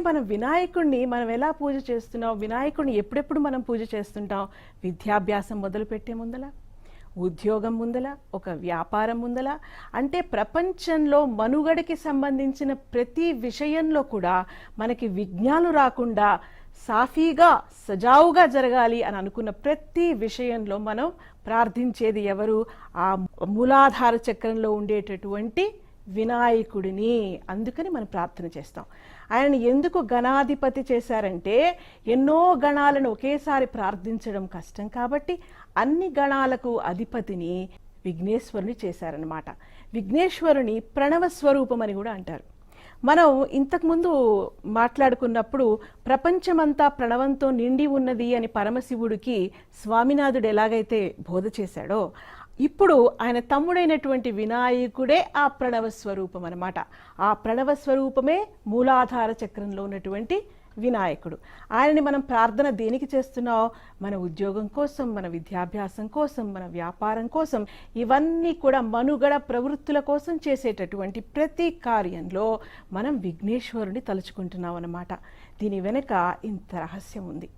మనం వినాయకుడిని మనం ఎలా పూజ చేస్తున్నాం? వినాయకుడిని ఎప్పుడెప్పుడు మనం పూజ చేస్తుంటాం? విద్యాభ్యాసం మొదలుపెట్టే ముందల ఉద్యోగం ముందల ఒక వ్యాపారం ముందల. అంటే ప్రపంచంలో మనుగడకి సంబంధించిన ప్రతి విషయంలో కూడా మనకి విఘ్నాలు రాకుండా సాఫీగా సజావుగా జరగాలి అని అనుకున్న ప్రతి విషయంలో మనం ప్రార్థించేది ఎవరు? ఆ మూలాధార చక్రంలో ఉండేటటువంటి వినాయకుడిని అందుకని మనం ప్రార్థన చేస్తాం. ఆయన ఎందుకు గణాధిపతి చేశారంటే ఎన్నో గణాలను ఒకేసారి ప్రార్థించడం కష్టం కాబట్టి అన్ని గణాలకు అధిపతిని విఘ్నేశ్వరుని చేశారనమాట విఘ్నేశ్వరుని ప్రణవ స్వరూపం అని కూడా అంటారు. మనం ఇంతకుముందు మాట్లాడుకున్నప్పుడు ప్రపంచమంతా ప్రణవంతో నిండి ఉన్నది అని పరమశివుడికి స్వామినాథుడు ఎలాగైతే బోధ చేశాడో ఇప్పుడు ఆయన తమ్ముడైనటువంటి వినాయకుడే ఆ ప్రణవ స్వరూపం అనమాట ఆ ప్రణవ స్వరూపమే మూలాధార చక్రంలో ఉన్నటువంటి వినాయకుడు. ఆయనని మనం ప్రార్థన దేనికి చేస్తున్నాం మన ఉద్యోగం కోసం మన విద్యాభ్యాసం కోసం మన వ్యాపారం కోసం ఇవన్నీ కూడా మనుగడ ప్రవృత్తుల కోసం చేసేటటువంటి ప్రతి కార్యంలో మనం విఘ్నేశ్వరుని తలుచుకుంటున్నాం అన్నమాట దీని వెనుక ఇంత రహస్యం ఉంది.